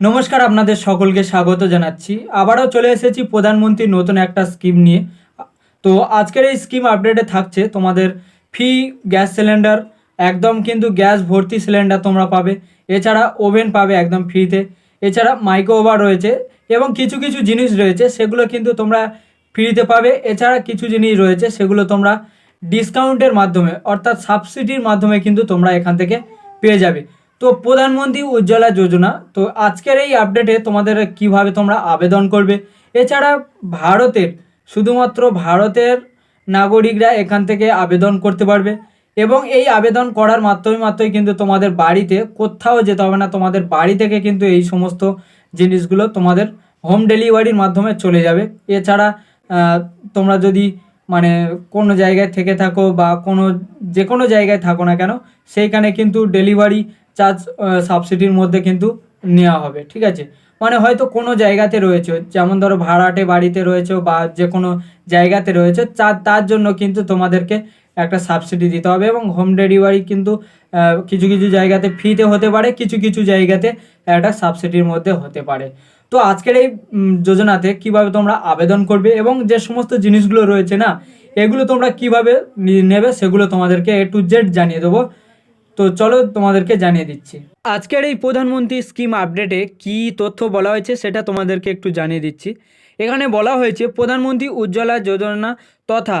নমস্কার আপনাদের সকলকে স্বাগত জানাচ্ছি। আবারও চলে এসেছি প্রধানমন্ত্রীর নতুন একটা স্কিম নিয়ে। তো আজকের এই স্কিম আপডেটে থাকছে তোমাদের ফ্রি গ্যাস সিলিন্ডার, একদম কিন্তু গ্যাস ভর্তি সিলিন্ডার তোমরা পাবে। এছাড়া ওভেন পাবে একদম ফ্রিতে। এছাড়া মাইক্রো ওভার রয়েছে এবং কিছু কিছু জিনিস রয়েছে, সেগুলো কিন্তু তোমরা ফ্রিতে পাবে। এছাড়া কিছু জিনিস রয়েছে, সেগুলো তোমরা ডিসকাউন্টের মাধ্যমে, অর্থাৎ সাবসিডির মাধ্যমে কিন্তু তোমরা এখান থেকে পেয়ে যাবে। তো প্রধানমন্ত্রী উজ্জ্বলা যোজনা, তো আজকের এই আপডেটে তোমাদের কীভাবে তোমরা আবেদন করবে? এছাড়া ভারতের, শুধুমাত্র ভারতের নাগরিকরা এখান থেকে আবেদন করতে পারবে এবং এই আবেদন করার মাধ্যমে মাত্রই কিন্তু তোমাদের বাড়িতে কোথাও যেতে হবে না, তোমাদের বাড়ি থেকে কিন্তু এই সমস্ত জিনিসগুলো তোমাদের হোম ডেলিভারির মাধ্যমে চলে যাবে। এছাড়া তোমরা যদি মানে কোনো জায়গায় থেকে থাকো বা কোনো যে কোনো জায়গায় থাকো না কেন, সেইখানে কিন্তু ডেলিভারি চার্জ সাবসিডির মধ্যে কিন্তু নেওয়া হবে, ঠিক আছে? মানে হয়তো কোনো জায়গাতে রয়েছে, যেমন ধরো ভাড়াটে বাড়িতে রয়েছে বা যে কোনো জায়গাতে রয়েছে তার জন্য কিন্তু তোমাদেরকে একটা সাবসিডি দিতে হবে এবং হোম ডেলিভারি কিন্তু কিছু কিছু জায়গাতে ফ্রিতে হতে পারে, কিছু কিছু জায়গাতে একটা সাবসিডির মধ্যে হতে পারে। তো আজকের এই যোজনাতে কীভাবে তোমরা আবেদন করবে এবং যে সমস্ত জিনিসগুলো রয়েছে না, এগুলো তোমরা কীভাবে নেবে সেগুলো তোমাদেরকে এ টু জেড জানিয়ে দেবো। তো চলো তোমাদেরকে জানিয়ে দিচ্ছি। আজকের এই প্রধানমন্ত্রী স্কিম আপডেটে কি তথ্য বলা হয়েছে সেটা তোমাদেরকে একটু জানিয়ে দিচ্ছি। এখানে বলা হয়েছে, প্রধানমন্ত্রী উজ্জ্বলা যোজনা তথা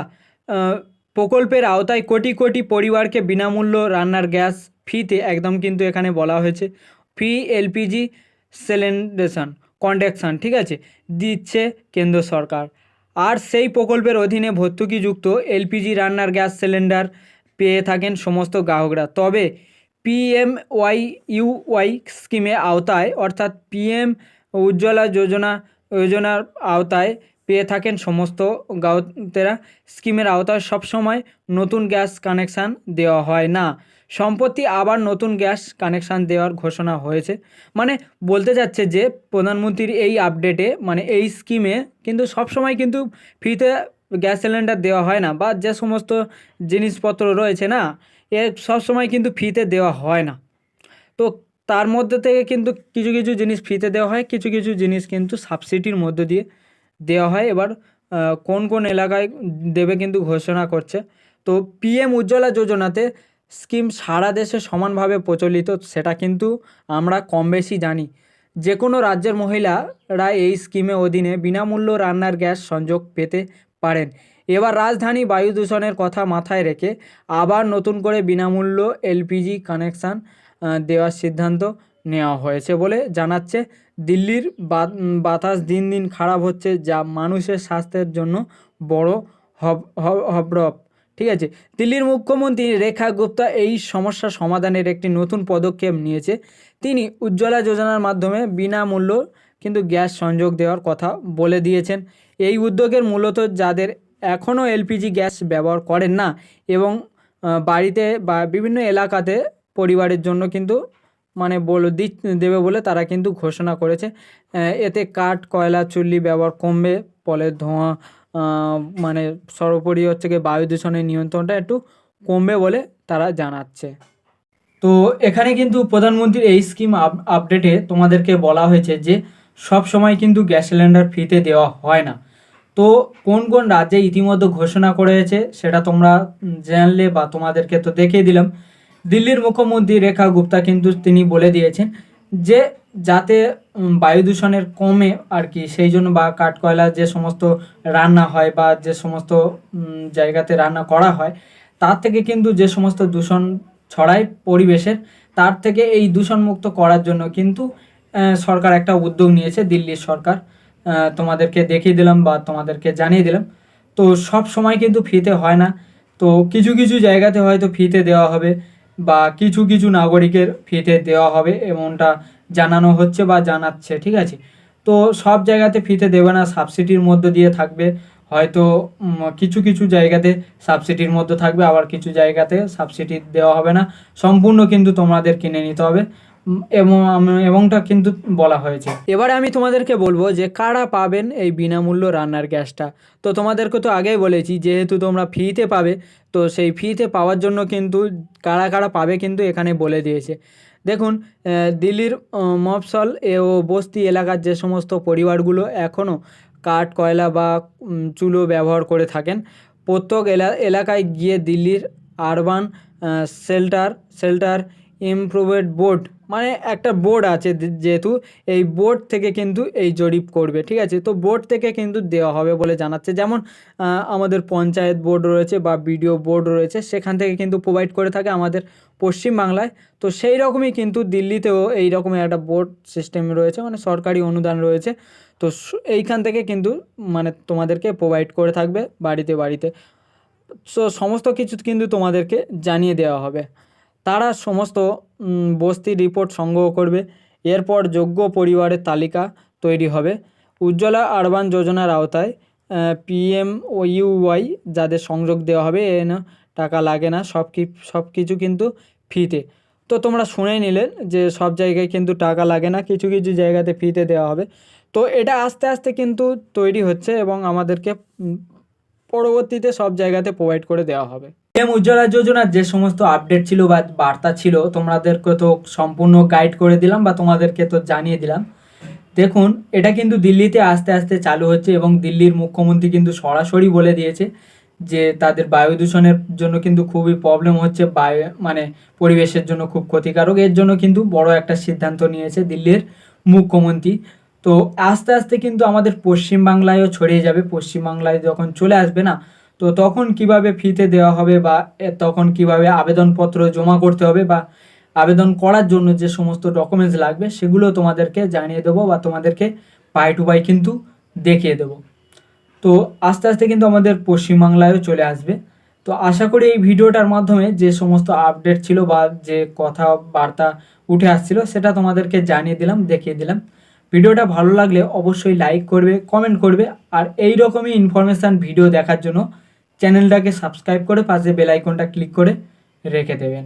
প্রকল্পের আওতায় কোটি কোটি পরিবারকে বিনামূল্য রান্নার গ্যাস ফিতে একদম কিন্তু এখানে বলা হয়েছে। ফ্রি এলপিজি সিলিন্ডেশন কন্ডাকশান, ঠিক আছে, দিচ্ছে কেন্দ্র সরকার। আর সেই প্রকল্পের অধীনে ভর্তুকিযুক্ত এলপিজি রান্নার গ্যাস সিলিন্ডার পেয়ে থাকেন সমস্ত গ্রাহকরা। তবে পিএম ওয়াই ইউ ওয়াই স্কিমে আওতায়, অর্থাৎ পিএম উজ্জ্বলা যোজনা, যোজনার আওতায় পেয়ে থাকেন সমস্ত গ্রাহকেরা। স্কিমের আওতায় সবসময় নতুন গ্যাস কানেকশান দেওয়া হয় না। সম্প্রতি আবার নতুন গ্যাস কানেকশান দেওয়ার ঘোষণা হয়েছে। মানে বলতে যাচ্ছে যে, প্রধানমন্ত্রীর এই আপডেটে মানে এই স্কিমে কিন্তু সবসময় কিন্তু ফ্রিতে গ্যাস সিলিন্ডার দেওয়া হয় না বা যে সমস্ত জিনিসপত্র রয়েছে না, এ সবসময় কিন্তু ফ্রিতে দেওয়া হয় না। তো তার মধ্যে থেকে কিন্তু কিছু কিছু জিনিস ফ্রিতে দেওয়া হয়, কিছু কিছু জিনিস কিন্তু সাবসিডির মধ্য দিয়ে দেওয়া হয়। এবার কোন কোন এলাকায় দেবে কিন্তু ঘোষণা করছে। তো পিএম উজ্জ্বলা যোজনাতে স্কিম সারা দেশে সমানভাবে প্রচলিত, সেটা কিন্তু আমরা কম বেশি জানি। যে কোনো রাজ্যের মহিলারা এই স্কিমে অধীনে বিনামূল্য রান্নার গ্যাস সংযোগ পেতে পারেন। এবার রাজধানী বায়ু দূষণের কথা মাথায় রেখে আবার নতুন করে বিনামূল্য এলপিজি কানেকশান দেওয়ার সিদ্ধান্ত নেওয়া হয়েছে বলে জানাচ্ছে দিল্লির বাতাস দিন দিন খারাপ হচ্ছে যা মানুষের স্বাস্থ্যের জন্য বড় হব, হব- হবরব ঠিক আছে, দিল্লির মুখ্যমন্ত্রী রেখা গুপ্তা এই সমস্যা সমাধানের একটি নতুন পদক্ষেপ নিয়েছে। তিনি উজ্জ্বলা যোজনার মাধ্যমে বিনামূল্য কিন্তু গ্যাস সংযোগ দেওয়ার কথা বলে দিয়েছেন। এই উদ্যোগের মূলত যাদের এখনও এলপিজি গ্যাস ব্যবহার করেন না এবং বাড়িতে বা বিভিন্ন এলাকাতে পরিবারের জন্য কিন্তু মানে বল, দি, দেবে বলে তারা কিন্তু ঘোষণা করেছে। এতে কাঠ, কয়লা, চুল্লি ব্যবহার কমবে, ফলে ধোঁয়া মানে সর্বোপরি হচ্ছে গিয়ে বায়ু দূষণের নিয়ন্ত্রণটা একটু কমবে বলে তারা জানাচ্ছে। তো এখানে কিন্তু প্রধানমন্ত্রীর এই স্কিম আপডেটে তোমাদেরকে বলা হয়েছে যে সব সময় কিন্তু গ্যাস সিলিন্ডার ফ্রিতে দেওয়া হয় না। তো কোন কোন রাজ্যে ইতিমধ্যে ঘোষণা করেছে সেটা তোমরা জানলে বা তোমাদেরকে তো দেখিয়ে দিলাম। দিল্লির মুখ্যমন্ত্রী রেখা গুপ্তা কিন্তু তিনি বলে দিয়েছেন যে যাতে বায়ু দূষণের কমে আর কি, সেই জন্য বা কাঠকয়লা যে সমস্ত রান্না হয় বা যে সমস্ত জায়গাতে রান্না করা হয়, তার থেকে কিন্তু যে সমস্ত দূষণ ছড়ায় পরিবেশের, তার থেকে এই দূষণমুক্ত করার জন্য কিন্তু সরকার একটা উদ্যোগ নিয়েছে দিল্লির সরকার। তোমাদেরকে দেখিয়ে দিলাম বা তোমাদেরকে জানিয়ে দিলাম। তো সব সময় কিন্তু ফ্রিতে হয় না। তো কিছু কিছু জায়গাতে হয়তো ফ্রিতে দেওয়া হবে বা কিছু কিছু নাগরিকের ফ্রিতে দেওয়া হবে এমনটা জানানো হচ্ছে বা জানাচ্ছে, ঠিক আছে? তো সব জায়গাতে ফ্রিতে দেবে না, সাবসিডির মধ্য দিয়ে থাকবে। হয়তো কিছু কিছু জায়গাতে সাবসিডির মধ্যে থাকবে, আবার কিছু জায়গাতে সাবসিডি দেওয়া হবে না। সম্পূর্ণ কিন্তু তোমাদের কিনে নিতে হবে। এবং এবংটা কিন্তু বলা হয়েছে। এবারে আমি তোমাদেরকে বলব যে কারা পাবেন এই বিনামূল্য রান্নার গ্যাসটা? তো তোমাদেরকে তো আগেই বলেছি, যেহেতু তোমরা ফ্রিতে পাবে, তো সেই ফ্রিতে পাওয়ার জন্য কিন্তু কারা কারা পাবে কিন্তু এখানে বলে দিয়েছে। দেখুন দিল্লির মফসল ও বস্তি এলাকার যে সমস্ত পরিবারগুলো এখনও কাঠ, কয়লা বা চুলো ব্যবহার করে থাকেন, প্রত্যেক এলা, এলাকায় গিয়ে দিল্লির urban shelter shelter improved board মানে একটা বোর্ড আছে যেহেতু এই বোর্ড থেকে কিন্তু এই জরিপ করবে, ঠিক আছে? তো বোর্ড থেকে কিন্তু দেওয়া হবে বলে জানাচ্ছে। যেমন আমাদের পঞ্চায়েত বোর্ড রয়েছে বা বিডিও বোর্ড রয়েছে, সেখান থেকে কিন্তু প্রোভাইড করে থাকে আমাদের পশ্চিমবাংলায় তো সেই রকমই কিন্তু দিল্লিতেও এই রকমের একটা বোর্ড সিস্টেম রয়েছে মানে সরকারি অনুদান রয়েছে। তো এইখান থেকে কিন্তু মানে তোমাদেরকে প্রোভাইড করে থাকবে বাড়িতে বাড়িতে। সো সমস্ত কিছু কিন্তু তোমাদেরকে জানিয়ে দেওয়া হবে। তারা সমস্ত বস্তি রিপোর্ট সংগ্রহ করবে। এরপর যোগ্য পরিবারের তালিকা তৈরি হবে। উজ্জ্বলা আরবান যোজনার আওতায় পিএম ও ইউওয়াই যাদের সংযোগ দেওয়া হবে, এ না টাকা লাগে না, সব কি, সব কিছু কিন্তু ফিতে তো তোমরা শুনে নিলে যে সব জায়গায় কিন্তু টাকা লাগে না, কিছু কিছু জায়গাতে ফিতে দেওয়া হবে। তো এটা আস্তে আস্তে কিন্তু তৈরি হচ্ছে এবং আমাদেরকে পরবর্তীতে সব জায়গাতে প্রোভাইড করে দেওয়া হবে। এম উজ্জ্বলা যোজনার যে সমস্ত আপডেট ছিল বা বার্তা ছিল, তোমাদেরকে তো সম্পূর্ণ গাইড করে দিলাম বা তোমাদেরকে তো জানিয়ে দিলাম। দেখুন, এটা কিন্তু দিল্লিতে আস্তে আস্তে চালু হচ্ছে এবং দিল্লির মুখ্যমন্ত্রী কিন্তু সরাসরি বলে দিয়েছে যে তাদের বায়ু দূষণের জন্য কিন্তু খুবই প্রবলেম হচ্ছে, বায়ু মানে পরিবেশের জন্য খুব ক্ষতিকারক। এর জন্য কিন্তু বড় একটা সিদ্ধান্ত নিয়েছে দিল্লির মুখ্যমন্ত্রী। তো আস্তে আস্তে কিন্তু আমাদের পশ্চিমবাংলায়ও ছড়িয়ে যাবে। পশ্চিমবাংলায় যখন চলে আসবে না তো তখন কীভাবে ফিতে দেওয়া হবে বা তখন কীভাবে আবেদনপত্র জমা করতে হবে বা আবেদন করার জন্য যে সমস্ত ডকুমেন্টস লাগবে সেগুলো তোমাদেরকে জানিয়ে দেবো বা তোমাদেরকে বাই টু বাই কিন্তু দেখিয়ে দেবো। তো আস্তে আস্তে কিন্তু আমাদের পশ্চিমবাংলায়ও চলে আসবে। তো আশা করি এই ভিডিওটার মাধ্যমে যে সমস্ত আপডেট ছিল বা যে কথা বার্তা উঠে আসছিল সেটা তোমাদেরকে জানিয়ে দিলাম, দেখিয়ে দিলাম। ভিডিওটা ভালো লাগলে অবশ্যই লাইক করবে কমেন্ট করবে আর এই রকমই ইনফরমেশান ভিডিও দেখার জন্য চ্যানেলটাকে সাবস্ক্রাইব করে পাশে বেল আইকনটা ক্লিক করে রেখে দেবেন।